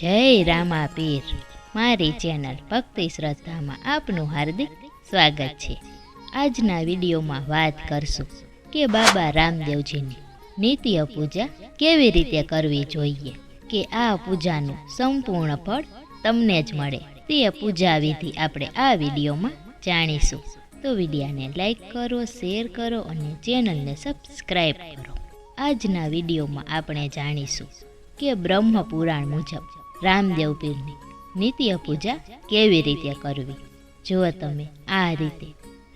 જય રામા પીર મારી ચેનલ ભક્તિ શ્રદ્ધામાં આપનું હાર્દિક સ્વાગત છે. આજના વિડીયોમાં વાત કરશું કે બાબા રામદેવજીની નિત્ય પૂજા કેવી રીતે કરવી જોઈએ? કે આ પૂજાનું સંપૂર્ણ ફળ તમને જ મળે. તે પૂજા વિધિ આપણે આ વિડીયોમાં જાણીશું. તો વિડીયાને લાઈક કરો, શેર કરો અને ચેનલને સબસ્ક્રાઈબ કરો. આજના વિડીયોમાં આપણે જાણીશું કે બ્રહ્મ પુરાણ મુજબ રામદેવ પીરની નિત્ય પૂજા કેવી રીતે કરવી? જો તમે, આ રીતે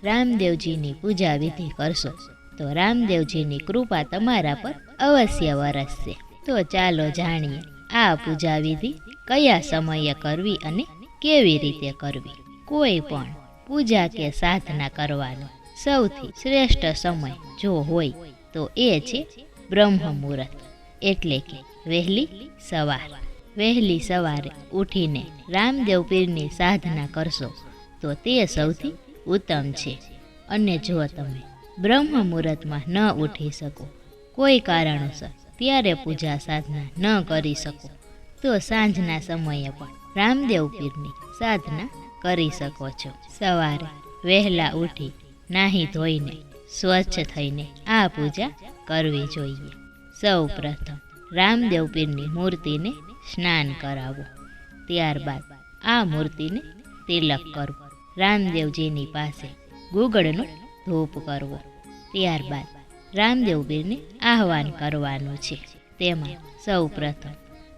રામદેવજીની પૂજા વિધિ કરશો, તો રામદેવજીની કૃપા તમારા પર અવશ્ય વરસશે. તો ચાલો જાણીએ, આ પૂજા વિધિ કયા સમયે કરવી અને કેવી રીતે કરવી? કોઈ પણ પૂજા કે સાધના કરવાનો સૌથી શ્રેષ્ઠ સમય જો હોય, તો એ છે બ્રહ્મ મુહૂર્ત એટલે કે વહેલી સવાર. વહેલી સવારે ઉઠીને રામદેવ પીરની સાધના કરશો, તો તે સૌથી ઉત્તમ છે. અને જો તમે બ્રહ્મ મુહૂર્તમાં ન ઉઠી શકો, કોઈ કારણોસર ત્યારે પૂજા સાધના ન કરી શકો, તો સાંજના સમયે પણ રામદેવ પીરની સાધના કરી શકો છો. સવારે વહેલા ઉઠી નાહી ધોઈને સ્વચ્છ થઈને આ પૂજા કરવી જોઈએ. સૌ પ્રથમ રામદેવ પીરની મૂર્તિને સ્નાન કરાવો. ત્યારબાદ આ મૂર્તિને તિલક કરવું રામદેવજીની પાસે ગુગળનો ધૂપ કરવો. ત્યારબાદ રામદેવબીરને આહવાન કરવાનું છે. તેમાં સૌ પ્રથમ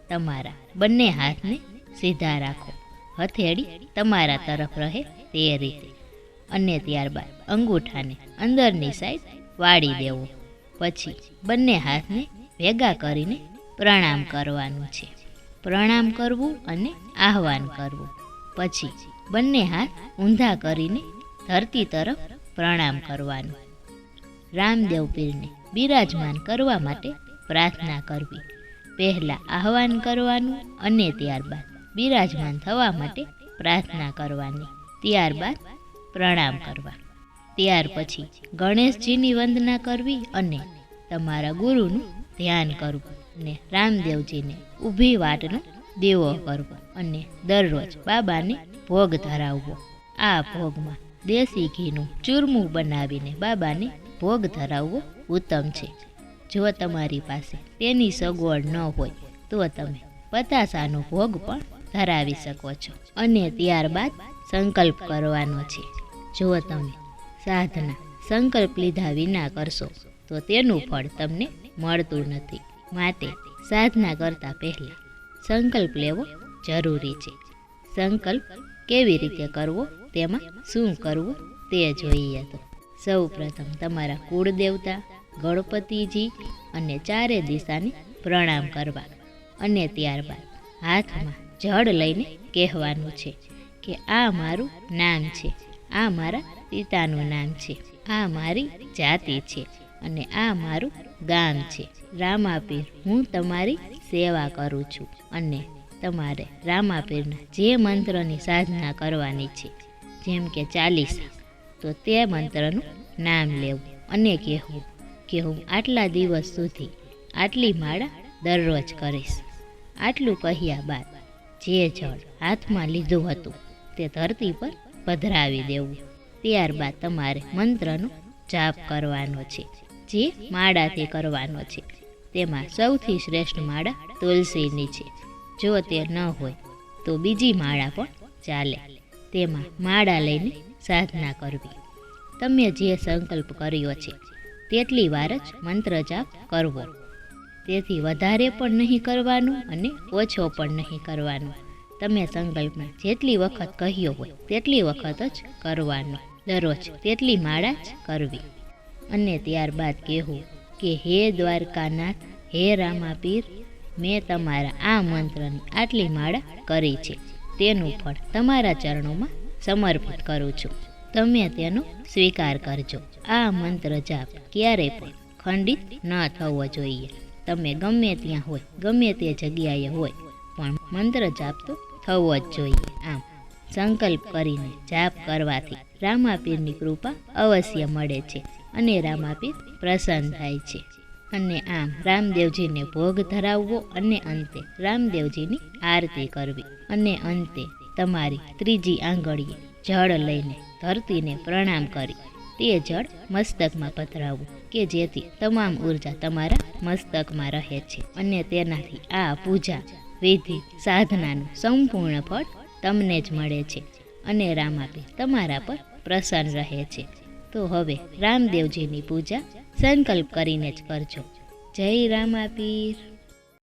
તમારા બંને હાથને સીધા રાખો. હથેળી તમારા તરફ રહે તે રીતે. અને ત્યારબાદ અંગૂઠાને અંદરની સાઈડ વાળી દેવો. પછી બંને હાથને ભેગા કરીને પ્રણામ કરવાનું છે. પ્રણામ કરવું અને આહવાન કરવું. પછી બંને હાથ ઊંધા કરીને ધરતી તરફ પ્રણામ કરવાનું. રામદેવ પીરને બિરાજમાન કરવા માટે પ્રાર્થના કરવી. પહેલાં આહવાન કરવાનું અને ત્યારબાદ બિરાજમાન થવા માટે પ્રાર્થના કરવાની. ત્યારબાદ પ્રણામ કરવા. ત્યાર પછી ગણેશજીની વંદના કરવી અને તમારા ગુરુનું ધ્યાન કરવું. અને રામદેવજીને ઊભી વાટનો દેવો કરવો અને દરરોજ બાબાને ભોગ ધરાવવો. આ ભોગમાં દેશી ઘીનું ચૂરમું બનાવીને બાબાને ભોગ ધરાવવો ઉત્તમ છે. જો તમારી પાસે તેની સગવડ ન હોય, તો તમે પતાસાનો ભોગ પણ ધરાવી શકો છો. અને ત્યારબાદ સંકલ્પ કરવાનો છે. જો તમે સાધના સંકલ્પ લીધા વિના કરશો, તો તેનું ફળ તમને મળતું નથી. માટે સાધના કરતાં પહેલાં સંકલ્પ લેવો જરૂરી છે. સંકલ્પ કેવી રીતે કરવો, તેમાં શું કરવું તે જોઈએ તો. સૌ પ્રથમ તમારા કુળદેવતા ગણપતિજી અને ચારે દિશાને પ્રણામ કરવા અને ત્યારબાદ હાથમાં જળ લઈને કહેવાનું છે કે આ મારું નામ છે, આ મારા પિતાનું નામ છે, આ મારી જાતિ છે. અને આ મારું ગામ છે. રામાપીર, હું તમારી સેવા કરું છું અને તમારે રામાપીરના જે મંત્રની સાધના કરવાની છે, જેમ કે ચાલીસા, તો તે મંત્રનું નામ લેવું અને કહેવું કે હું આટલા દિવસ સુધી આટલી માળા દરરોજ કરીશ. આટલું કહ્યા બાદ જે જળ હાથમાં લીધું હતું તે ધરતી પર પધરાવી દેવું. ત્યારબાદ તમારે મંત્રનો જાપ કરવાનો છે. જે માળાથી કરવાનો છે. તેમાં સૌથી શ્રેષ્ઠ માળા તુલસીની છે. જો તે ન હોય, તો બીજી માળા પણ ચાલે. તેમાં માળા લઈને સાધના કરવી. તમે જે સંકલ્પ કર્યો છે, તેટલી વાર જ મંત્ર જાપ કરવો. તેથી વધારે પણ નહીં કરવાનું અને ઓછો પણ નહીં કરવાનું. તમે સંકલ્પમાં જેટલી વખત કહ્યો હોય, તેટલી વખત જ કરવાનો. દરરોજ તેટલી માળા જ કરવી. અને ત્યારબાદ કહેવું કે, હે દ્વારકાનાથ, હે રામાપીર, મેં તમારા આ મંત્રની આટલી માળા કરી છે. તેનું ફળ તમારા ચરણોમાં સમર્પિત કરું છું. તમે તેનો સ્વીકાર કરજો. આ મંત્ર જાપ ક્યારેય પણ ખંડિત ન થવો જોઈએ. તમે ગમે ત્યાં હોય, ગમે તે જગ્યાએ હોય, પણ મંત્ર જાપ તો થવો જ જોઈએ. આમ સંકલ્પ કરીને જાપ કરવાથી રામાપીરની કૃપા અવશ્ય મળે છે. અને રામાપી પ્રસન્ન થાય છે. અને આમ રામદેવજીને ભોગ ધરાવવો અને અંતે રામદેવજીની આરતી કરવી. અને અંતે તમારી ત્રીજી આંગળીએ જળ લઈને ધરતીને પ્રણામ કરી. તે જળ મસ્તકમાં પધરાવવું કે જેથી તમામ ઊર્જા તમારા મસ્તકમાં રહે છે. અને તેનાથી આ પૂજા, વિધિ, સાધનાનું સંપૂર્ણ ફળ તમને જ મળે છે. અને રામાપી તમારા પર પ્રસન્ન રહે છે. તો હવે રામદેવજીની પૂજા સંકલ્પ કરીને જ કરજો. જય રામાપીર